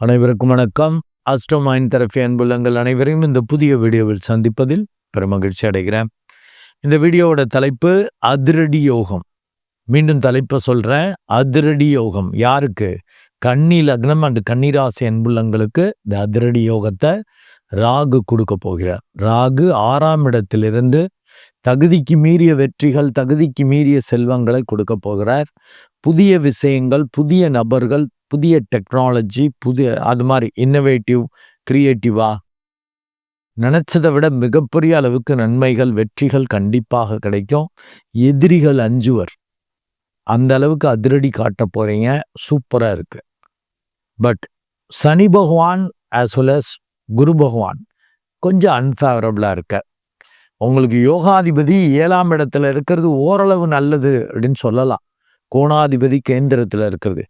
அனைவருக்கும் வணக்கம். Astro mind therapy அன்புள்ளங்கள் அனைவரையும் இந்த புதிய வீடியோவில் சந்திப்பதில் பெருமகிழ்ச்சி அடைகிறேன். இந்த வீடியோவோட தலைப்பு அதிரடி யோகம். மீண்டும் தலைப்பை சொல்கிறேன் அதிரடி யோகம். யாருக்கு? கன்னி லக்னம் அண்டு கன்னிராசி அன்புள்ளங்களுக்கு இந்த அதிரடி யோகத்தை ராகு கொடுக்க போகிறார். ராகு ஆறாம் இடத்திலிருந்து தகுதிக்கு மீறிய வெற்றிகள் தகுதிக்கு மீறிய செல்வங்களை கொடுக்க போகிறார். புதிய விஷயங்கள் புதிய நபர்கள் புதிய டெக்னாலஜி புதிய அது மாதிரி இன்னோவேட்டிவ் க்ரியேட்டிவாக நினச்சதை விட மிகப்பெரிய அளவுக்கு நன்மைகள் வெற்றிகள் கண்டிப்பாக கிடைக்கும். எதிரிகள் அஞ்சுவர். அந்த அளவுக்கு அதிரடி காட்ட போகிறீங்க சூப்பராக இருக்குது பட் சனி பகவான் ஆஸ் வெல் அஸ் குரு பகவான் கொஞ்சம் அன்ஃபேவரபிளாக இருக்க. உங்களுக்கு யோகாதிபதி ஏழாம் இடத்துல இருக்கிறது ஓரளவு நல்லது அப்படின்னு சொல்லலாம். கோணாதிபதி கேந்திரத்தில் இருக்கிறது.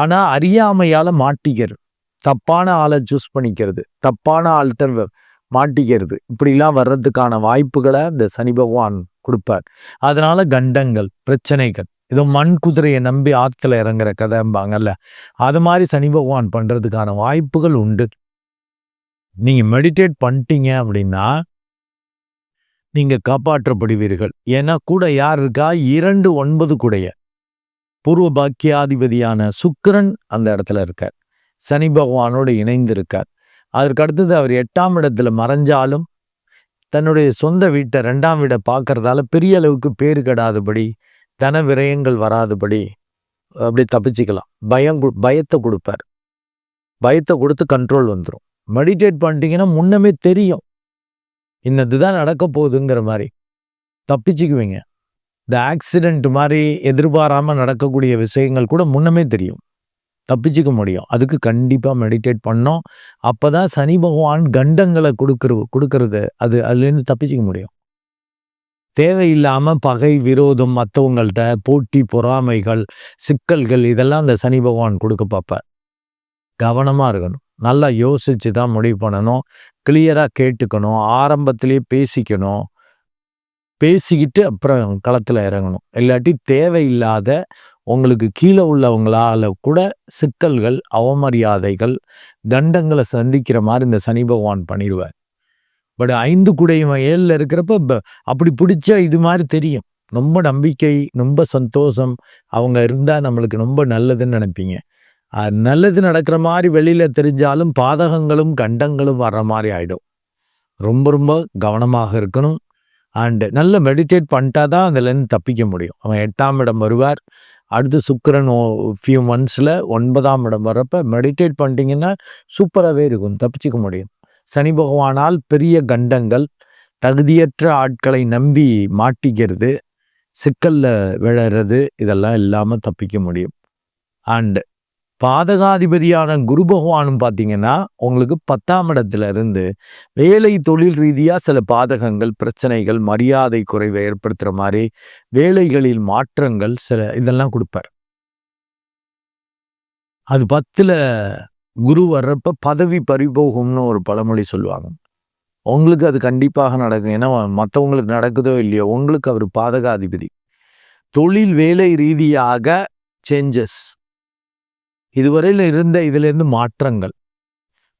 ஆனால் அறியாமையால் மாட்டிக்கிறது. தப்பான ஆளை சூஸ் பண்ணிக்கிறது. தப்பான ஆள்கிட்ட மாட்டிக்கிறது. இப்படிலாம் வர்றதுக்கான வாய்ப்புகளை இந்த சனி பகவான் கொடுப்பார். அதனால கண்டங்கள் பிரச்சனைகள் இதோ மண் குதிரையை நம்பி ஆற்றுல இறங்குற கதைம்பாங்கல்ல அது மாதிரி சனி பகவான் பண்ணுறதுக்கான வாய்ப்புகள் உண்டு. நீங்கள் மெடிடேட் பண்ணிட்டீங்க அப்படின்னா நீங்கள் காப்பாற்றப்படுவீர்கள். ஏன்னா கூட யார் இருக்கா? இரண்டு ஒன்பது கூடைய. பூர்வ பாக்கியாதிபதியான சுக்கரன் அந்த இடத்துல இருக்கார். சனி பகவானோடு இணைந்து இருக்கார் அதற்கு அடுத்தது அவர் எட்டாம் இடத்துல மறைஞ்சாலும் தன்னுடைய சொந்த வீட்டை ரெண்டாம் வீடை பார்க்கறதால பெரிய அளவுக்கு பேரு கெடாதபடி தன விரயங்கள் வராதபடி அப்படி தப்பிச்சுக்கலாம். பயம் பயத்தை கொடுப்பார். பயத்தை கொடுத்து கண்ட்ரோல் வந்துடும் மெடிடேட் பண்ணிட்டீங்கன்னா முன்னமே தெரியும். இன்னதுதான் நடக்க போகுதுங்கிற மாதிரி. தப்பிச்சுக்குவீங்க. இந்த ஆக்சிடெண்ட் மாதிரி எதிர்பாராமல் நடக்கக்கூடிய விஷயங்கள் கூட முன்னமே தெரியும். தப்பிச்சுக்க முடியும். அதுக்கு கண்டிப்பாக மெடிடேட் பண்ணோம் அப்பதான் சனி பகவான் கண்டங்களை கொடுக்குற கொடுக்கறது. அது அதுலேருந்து தப்பிச்சுக்க முடியும். தேவையில்லாமல் பகை விரோதம் மற்றவங்கள்ட்ட போட்டி பொறாமைகள் சிக்கல்கள் இதெல்லாம் அந்த சனி பகவான் கொடுக்க பார்ப்பார். கவனமாக இருக்கணும். நல்லா யோசித்து தான் முடிவு பண்ணணும். கிளியராக கேட்டுக்கணும். ஆரம்பத்திலேயே பேசிக்கணும். பேசிக்கிட்டு அப்புறம் களத்தில் இறங்கணும். இல்லாட்டி தேவையில்லாத உங்களுக்கு கீழே உள்ளவங்களால் கூட சிக்கல்கள் அவமரியாதைகள் தண்டங்களை சந்திக்கிற மாதிரி இந்த சனி பகவான் பண்ணிடுவார். பட் ஐந்து குடையும் ஏழில் இருக்கிறப்ப அப்படி பிடிச்ச இது மாதிரி தெரியும். ரொம்ப நம்பிக்கை ரொம்ப சந்தோஷம். அவங்க இருந்தால் நம்மளுக்கு ரொம்ப நல்லதுன்னு நினைப்பீங்க. அது நல்லது நடக்கிற மாதிரி வெளியில் தெரிஞ்சாலும் பாதகங்களும் கண்டங்களும் வர்ற மாதிரி ஆகிடும் ரொம்ப ரொம்ப கவனமாக இருக்கணும். அண்டு நல்ல மெடிடேட் பண்ணிட்டா தான் அதுலேருந்து தப்பிக்க முடியும். அவன் எட்டாம் இடம் வருவார். அடுத்து சுக்கிரன் ஃபியூ மந்த்ஸில் ஒன்பதாம் இடம் வர்றப்ப மெடிடேட் பண்ணிட்டீங்கன்னா சூப்பராகவே இருக்கும். தப்பிச்சிக்க முடியும். சனி பகவானால் பெரிய கண்டங்கள் தகுதியற்ற ஆட்களை நம்பி மாட்டிக்கிறது சிக்கலில் விழறது இதெல்லாம் இல்லாமல் தப்பிக்க முடியும். அண்டு பாதகாதிபதியான குரு பகவானும் பார்த்தீங்கன்னா உங்களுக்கு பத்தாம் இடத்துல இருந்து வேலை தொழில் ரீதியாக சில பாதகங்கள் பிரச்சனைகள் மரியாதை குறைவை ஏற்படுத்துகிற மாதிரி வேலைகளில் மாற்றங்கள் சில இதெல்லாம் கொடுப்பார். அது பத்தில் குரு வர்றப்ப பதவி பறிபோகும்னு ஒரு பழமொழி சொல்லுவாங்க. உங்களுக்கு அது கண்டிப்பாக நடக்கும். ஏன்னா மற்றவங்களுக்கு நடக்குதோ இல்லையோ உங்களுக்கு அவர் பாதகாதிபதி. தொழில் வேலை ரீதியாக சேஞ்சஸ் இதுவரையில் இருந்த இதிலேருந்து மாற்றங்கள்.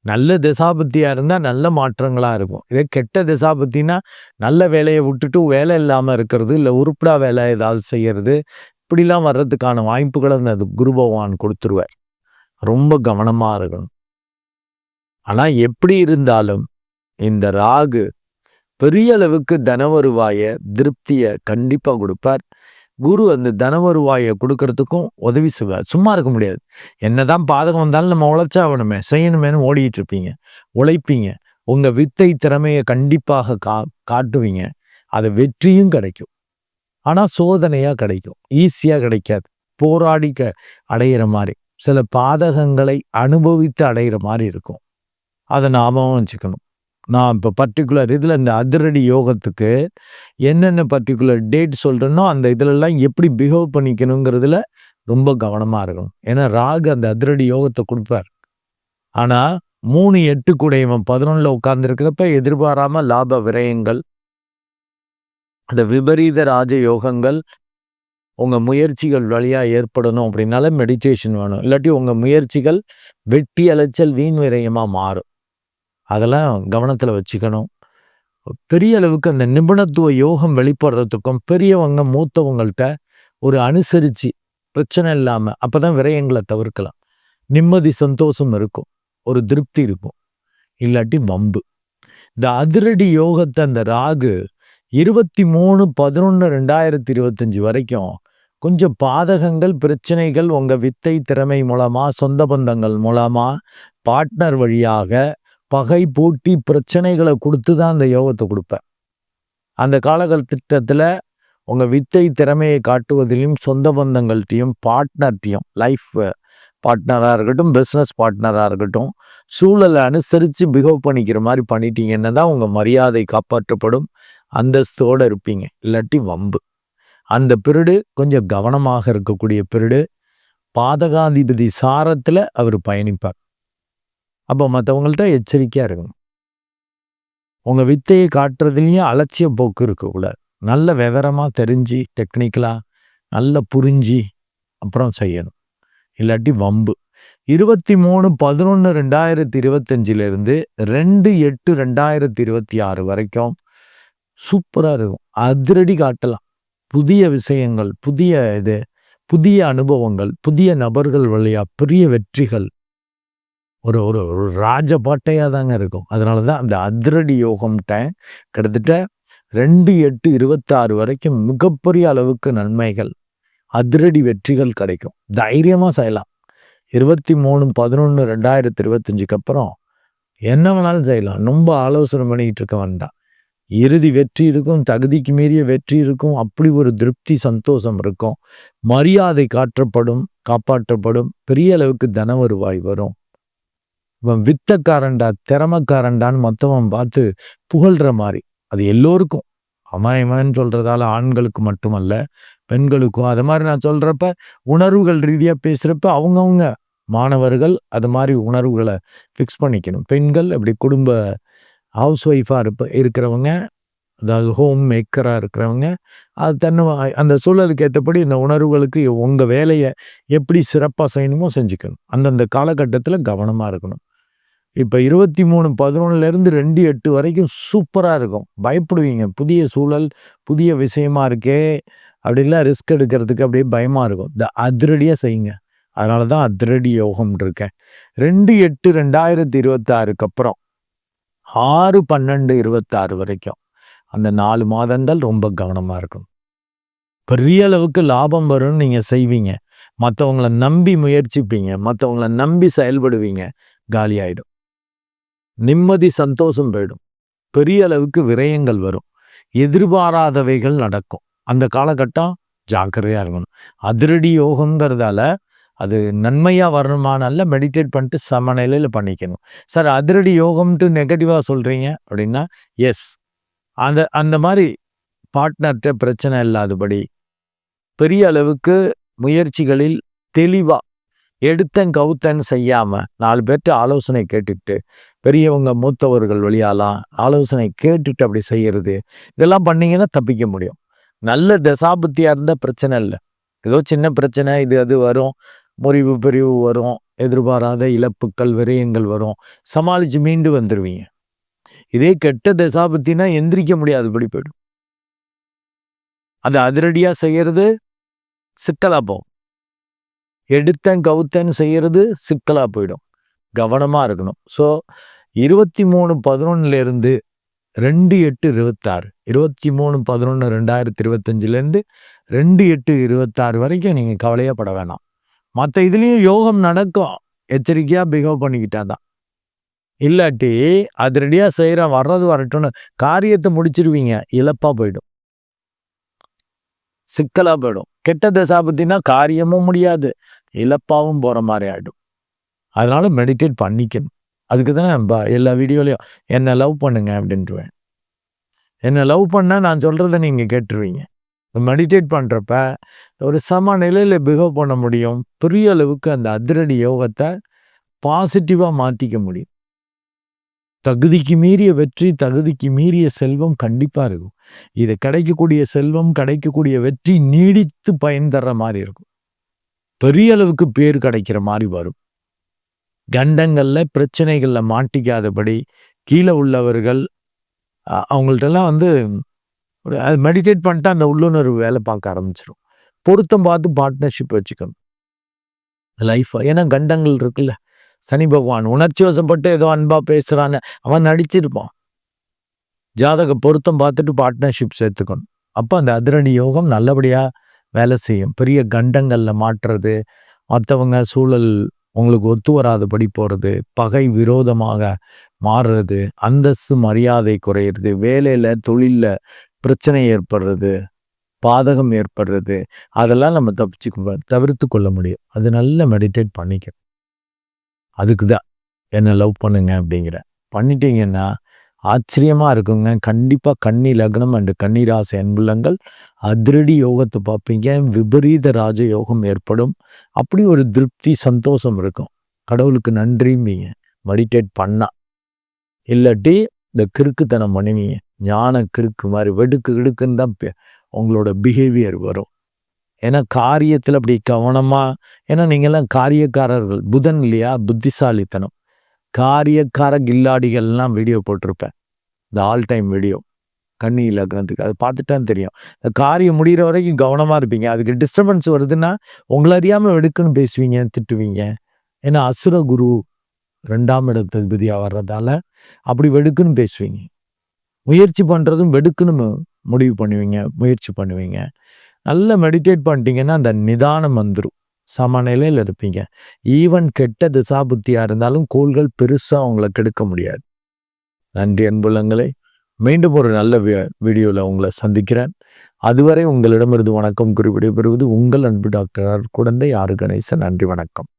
நல்ல திசாபத்தியாக இருந்தால் நல்ல மாற்றங்களாக இருக்கும். இதே கெட்ட திசாபத்தினா நல்ல வேலையை விட்டுட்டு வேலை இல்லாமல் இருக்கிறது இல்லை உருப்படா வேலை ஏதாவது செய்கிறது இப்படிலாம் வர்றதுக்கான வாய்ப்புகளை அந்த குரு பகவான் கொடுத்துருவார். ரொம்ப கவனமாக இருக்கணும். ஆனால் எப்படி இருந்தாலும் இந்த ராகு பெரிய அளவுக்கு தன வருவாய திருப்தியை கண்டிப்பாக கொடுப்பார். குரு அந்த தன வருவாயை கொடுக்கறதுக்கும் உதவி செய்வார். சும்மா இருக்க முடியாது. என்னதான் பாதகம் வந்தாலும் நம்ம உழைச்சாகணுமே செய்யணுமேனு ஓடிக்கிட்டு இருப்பீங்க. உழைப்பீங்க. உங்கள் வித்தை திறமையை கண்டிப்பாக கா காட்டுவீங்க. அது வெற்றியும் கிடைக்கும். ஆனால் சோதனையாக கிடைக்கும். ஈஸியாக கிடைக்காது. போராடி க அடையிற மாதிரி. சில பாதகங்களை அனுபவித்து அடையிற மாதிரி இருக்கும். அதை ஞாபகம் வச்சுக்கணும். நான் இப்போ பர்டிகுலர் இதில் இந்த அதிரடி யோகத்துக்கு என்னென்ன பர்டிகுலர் டேட் சொல்கிறேனோ அந்த இதிலெல்லாம் எப்படி பிஹேவ் பண்ணிக்கணுங்கிறதுல ரொம்ப கவனமாக இருக்கணும். ஏன்னா ராகு அந்த அதிரடி யோகத்தை கொடுப்பார். ஆனால் மூணு எட்டு கூட இவன் பதினொன்றில் உட்கார்ந்துருக்கிறப்ப எதிர்பாராமல் லாப விரயங்கள் அந்த விபரீத ராஜ யோகங்கள் உங்கள் முயற்சிகள் வழியாக ஏற்படணும் அப்படின்னால மெடிடேஷன் வேணும். இல்லாட்டி உங்கள் முயற்சிகள் வெட்டி அலைச்சல் வீண் விரயமாக மாறும். அதெல்லாம் கவனத்தில் வச்சுக்கணும். பெரிய அளவுக்கு அந்த நிபுணத்துவ யோகம் வெளிப்படுறதுக்கும் பெரியவங்க மூத்தவங்கள்ட்ட ஒரு அனுசரித்து பிரச்சனை இல்லாமல் அப்போ தான் விரயங்களை தவிர்க்கலாம். நிம்மதி சந்தோஷம் இருக்கும். ஒரு திருப்தி இருக்கும். இல்லாட்டி வம்பு. இந்த அதிரடி யோகத்தை அந்த ராகு இருபத்தி மூணு பதினொன்று ரெண்டாயிரத்தி இருபத்தஞ்சி வரைக்கும் கொஞ்சம் பாதகங்கள் பிரச்சனைகள் உங்கள் வித்தை திறமை மூலமாக சொந்த பந்தங்கள் மூலமாக பார்ட்னர் வழியாக பகை போட்டி பிரச்சனைகளை கொடுத்து தான் அந்த யோகத்தை கொடுப்பேன். அந்த காலகட்டத்தில் உங்கள் வித்தை திறமையை காட்டுவதிலையும் சொந்த பந்தங்கள்ட்டையும் பார்ட்னர்ட்டையும் லைஃப் பார்ட்னராக இருக்கட்டும் பிஸ்னஸ் பார்ட்னராக இருக்கட்டும் சூழலை அனுசரித்து பிஹேவ் பண்ணிக்கிற மாதிரி பண்ணிட்டீங்கன்னா தான் உங்கள் மரியாதை காப்பாற்றப்படும். அந்தஸ்தோடு இருப்பீங்க. இல்லாட்டி வம்பு. அந்த பிரிடு கொஞ்சம் கவனமாக இருக்கக்கூடிய பிரிடு பாதகாதிபதி சாரத்தில் அவர் பயணிப்பார். அப்போ மற்றவங்கள்ட்ட எச்சரிக்கையாக இருக்கணும். உங்கள் வித்தையை காட்டுறதுலேயும் அலட்சிய போக்கு இருக்கக்கூடாது நல்ல விவரமாக தெரிஞ்சு டெக்னிக்கலாக நல்ல புரிஞ்சு அப்புறம் செய்யணும். இல்லாட்டி வம்பு. இருபத்தி மூணு பதினொன்று ரெண்டாயிரத்தி இருபத்தஞ்சிலேருந்து ரெண்டு எட்டு ரெண்டாயிரத்தி இருபத்தி ஆறு வரைக்கும் சூப்பராக இருக்கும். அதிரடி காட்டலாம். புதிய விஷயங்கள் புதிய இது புதிய அனுபவங்கள் புதிய நபர்கள் வழியா பெரிய வெற்றிகள் ஒரு ஒரு ஒரு ராஜபாட்டையாக தாங்க இருக்கும். அதனால தான் அந்த அதிரடி யோகம்ட்ட கிட்டத்தட்ட ரெண்டு எட்டு இருபத்தாறு வரைக்கும் மிகப்பெரிய அளவுக்கு நன்மைகள் அதிரடி வெற்றிகள் கிடைக்கும். தைரியமாக செய்யலாம். இருபத்தி மூணு பதினொன்று ரெண்டாயிரத்தி இருபத்தஞ்சுக்கு அப்புறம் என்ன வேணாலும் செய்யலாம். ரொம்ப ஆலோசனை பண்ணிக்கிட்டு இருக்க வேண்டாம். இறுதி வெற்றி இருக்கும் தகுதிக்கு மீறிய வெற்றி இருக்கும் அப்படி ஒரு திருப்தி சந்தோஷம் இருக்கும். மரியாதை காற்றப்படும் காப்பாற்றப்படும் பெரிய அளவுக்கு தன வருவாய் வரும். இவன் வித்தக்காரன்டா திறமக்காரண்டான்னு மற்றவன் பார்த்து புகழ்கிற மாதிரி. அது எல்லோருக்கும். அமாயமான்னு சொல்கிறதால ஆண்களுக்கு மட்டுமல்ல பெண்களுக்கும். அது மாதிரி நான் சொல்கிறப்ப உணர்வுகள் ரீதியாக பேசுகிறப்ப அவங்கவுங்க மாணவர்கள் அது மாதிரி உணர்வுகளை ஃபிக்ஸ் பண்ணிக்கணும். பெண்கள் அப்படி குடும்ப ஹவுஸ் ஒய்ஃபாக இருப்ப இருக்கிறவங்க அதாவது ஹோம் மேக்கராக இருக்கிறவங்க அது தன்னை அந்த சூழலுக்கு ஏற்றபடி இந்த உணர்வுகளுக்கு உங்கள் வேலையை எப்படி சிறப்பாக செய்யணுமோ செஞ்சுக்கணும். அந்தந்த காலகட்டத்தில் கவனமாக இருக்கணும். இப்போ இருபத்தி மூணு பதினொன்னுலேருந்து ரெண்டு எட்டு வரைக்கும் சூப்பராக இருக்கும். பயப்படுவீங்க. புதிய சூழல் புதிய விஷயமா இருக்கே. அப்படிலாம் ரிஸ்க் எடுக்கிறதுக்கு அப்படியே பயமாக இருக்கும். இந்த அதிரடியாக செய்யுங்க. அதனால தான் அதிரடி யோகம் இருக்கேன். ரெண்டு எட்டு ரெண்டாயிரத்தி இருபத்தாறுக்கு அப்புறம். ஆறு பன்னெண்டு இருபத்தாறு வரைக்கும். அந்த நாலு மாதங்கள் ரொம்ப கவனமாக இருக்கும் பெரிய அளவுக்கு லாபம் வரும்னு நீங்கள் செய்வீங்க. மற்றவங்கள நம்பி முயற்சிப்பீங்க. மற்றவங்கள நம்பி செயல்படுவீங்க. காலியாயிடும் நிம்மதி சந்தோஷம் போயிடும் பெரிய அளவுக்கு விரயங்கள் வரும். எதிர்பாராதவைகள் நடக்கும். அந்த காலகட்டம் ஜாக்கிரதையாக இருக்கணும். அதிரடி யோகங்கிறதால அது நன்மையாக வரணுமானால மெடிடேட் பண்ணிட்டு சமநிலையில் பண்ணிக்கணும். சார் அதிரடி யோகம்ட்டு நெகட்டிவாக சொல்கிறீங்க அப்படின்னா எஸ் அந்த அந்த மாதிரி பார்ட்னர்கிட்ட பிரச்சனை இல்லாதபடி பெரிய அளவுக்கு முயற்சிகளில் தெளிவாக எடுத்தன் கவுத்தன் செய்யாமல் நாலு பேர்கிட்ட ஆலோசனை கேட்டுட்டு பெரியவங்க மூத்தவர்கள் வழியாலாம் ஆலோசனை கேட்டுட்டு அப்படி செய்கிறது இதெல்லாம் பண்ணிங்கன்னா தப்பிக்க முடியும். நல்ல தசாபுத்தியாக இருந்தால் பிரச்சனை இல்லை. ஏதோ சின்ன பிரச்சனை இது அது வரும். முறிவு பிரிவு வரும். எதிர்பாராத இழப்புக்கள் விரயங்கள் வரும். சமாளித்து மீண்டு வந்துடுவீங்க இதே கெட்ட தசாபத்தினா எந்திரிக்க முடியாதபடி போயிடும். அது அதிரடியாக செய்கிறது சிக்கலாக போகும். எடுத்தேன் கவுத்தேன்னு செய்கிறது சிக்கலாக போயிடும். கவனமாக இருக்கணும். ஸோ இருபத்தி மூணு பதினொன்னுலேருந்து ரெண்டு எட்டு இருபத்தாறு. இருபத்தி மூணு பதினொன்று ரெண்டாயிரத்தி இருபத்தஞ்சிலேருந்து ரெண்டு எட்டு இருபத்தாறு வரைக்கும் நீங்கள் கவலையப்பட வேணாம். மற்ற இதுலேயும் யோகம் நடக்கும். எச்சரிக்கையாக பிஹேவ் பண்ணிக்கிட்டா தான். இல்லாட்டி அது ரெடியாக செய்கிறேன் வர்றது வரட்டும்னு காரியத்தை முடிச்சிருவீங்க இழப்பாக போயிடும். சிக்கலாக போயிடும். கெட்ட தசாபத்தின்னா காரியமும் முடியாது. இழப்பாகவும் போகிற மாதிரி ஆகிடும் அதனால மெடிடேட் பண்ணிக்கணும். அதுக்கு தானே எல்லா வீடியோலையும் என்னை லவ் பண்ணுங்க அப்படின்ட்டுவேன் என்னை லவ் பண்ணால் நான் சொல்கிறத நீங்கள் கேட்டுருவீங்க. மெடிடேட் பண்ணுறப்ப ஒரு சம நிலையில் பிஹேவ் பண்ண முடியும். பெரிய அளவுக்கு அந்த அதிரடி யோகத்தை பாசிட்டிவாக மாற்றிக்க முடியும். தகுதிக்கு மீறிய வெற்றி தகுதிக்கு மீறிய செல்வம் கண்டிப்பாக இருக்கும். இது கிடைக்கக்கூடிய செல்வம் கிடைக்கக்கூடிய வெற்றி நீடித்து பயன் தர்ற மாதிரி இருக்கும். பெரிய அளவுக்கு பேர் கிடைக்கிற மாதிரி வரும். கண்டங்களில் பிரச்சனைகளில் மாட்டிக்காதபடி கீழே உள்ளவர்கள் அவங்கள்ட்டெல்லாம் வந்து ஒரு அது மெடிடேட் பண்ணிட்டு அந்த உள்ளுணர்வு வேலை பார்க்க ஆரம்பிச்சிடும் பொருத்தம் பார்த்து பார்ட்னர்ஷிப் வச்சுக்கணும். லைஃப் ஏன்னா கண்டங்கள் இருக்குல்ல. சனி பகவான் உணர்ச்சி வசப்பட்டு ஏதோ அன்பாக பேசுகிறான்னு அவன் நடிச்சிருப்பான். ஜாதக பொருத்தம் பார்த்துட்டு பார்ட்னர்ஷிப் சேர்த்துக்கணும். அப்போ அந்த அதிரடி யோகம் நல்லபடியாக வேலை செய்யும். பெரிய கண்டங்களில் மாற்றுறது மற்றவங்க சூழல் உங்களுக்கு ஒத்து வராதபடி போகிறது பகை விரோதமாக மாறுறது அந்தஸ்து மரியாதை குறையிறது வேலையில் தொழிலில் பிரச்சனை ஏற்படுறது பாதகம் ஏற்படுறது அதெல்லாம் நம்ம தப்பிச்சு தவிர்த்து கொள்ள முடியும். அது நல்ல மெடிடேட் பண்ணிக்க. அதுக்கு தான் என்னை லவ் பண்ணுங்க அப்படிங்கிற. பண்ணிட்டீங்கன்னா ஆச்சரியமாக இருக்குங்க. கண்டிப்பாக கன்னி லக்னம் அண்டு கன்னிராசி அன்புலங்கள் அதிரடி யோகத்தை பார்ப்பீங்க. விபரீத ராஜ யோகம் ஏற்படும். அப்படி ஒரு திருப்தி சந்தோஷம் இருக்கும். கடவுளுக்கு நன்றிம்பீங்க மெடிடேட் பண்ணா. இல்லாட்டி இந்த கிறுக்குத்தனம் பண்ணுவீங்க. ஞான கிறுக்கு மாதிரி வெடுக்கு இடுக்குன்னு தான் உங்களோட பிஹேவியர் வரும். ஏன்னா காரியத்தில் அப்படி கவனமாக ஏன்னா நீங்கள்லாம் காரியக்காரர்கள். புதன் இல்லையா? புத்திசாலித்தனம். காரியக்கார கில்லாடிகள்லாம் வீடியோ போட்டிருப்பேன். இந்த ஆல் டைம் வீடியோ கண்ணி இலக்கணத்துக்கு. அதை பார்த்துட்டான்னு தெரியும். இந்த காரியம் முடிகிற வரைக்கும் கவனமாக இருப்பீங்க. அதுக்கு டிஸ்டர்பன்ஸ் வருதுன்னா உங்களை அறியாமல் வெடுக்குன்னு பேசுவீங்க திட்டுவீங்க. ஏன்னா அசுர குரு ரெண்டாம் இடத்ததிபதியாக வர்றதால அப்படி வெடுக்குன்னு பேசுவீங்க. முயற்சி பண்ணுறதும் வெடுக்குன்னு முடிவு பண்ணுவீங்க முயற்சி பண்ணுவீங்க. நல்லா மெடிடேட் பண்ணிட்டீங்கன்னா அந்த நிதானம் வந்துடும் சமநிலையில் இருப்பீங்க. ஈவன் கெட்ட திசா புத்தியாக இருந்தாலும் கோள்கள் பெருசாக அவங்கள கெடுக்க முடியாது. நன்றி அன்புலங்களை மீண்டும் ஒரு நல்ல வீடியோவில் உங்களை சந்திக்கிறேன். அதுவரை உங்களிடமிருந்து வணக்கம் குறிப்பிட பெறுவது உங்கள் அன்பு டாக்டர் குழந்தை ஆறு கணேசன். நன்றி வணக்கம்.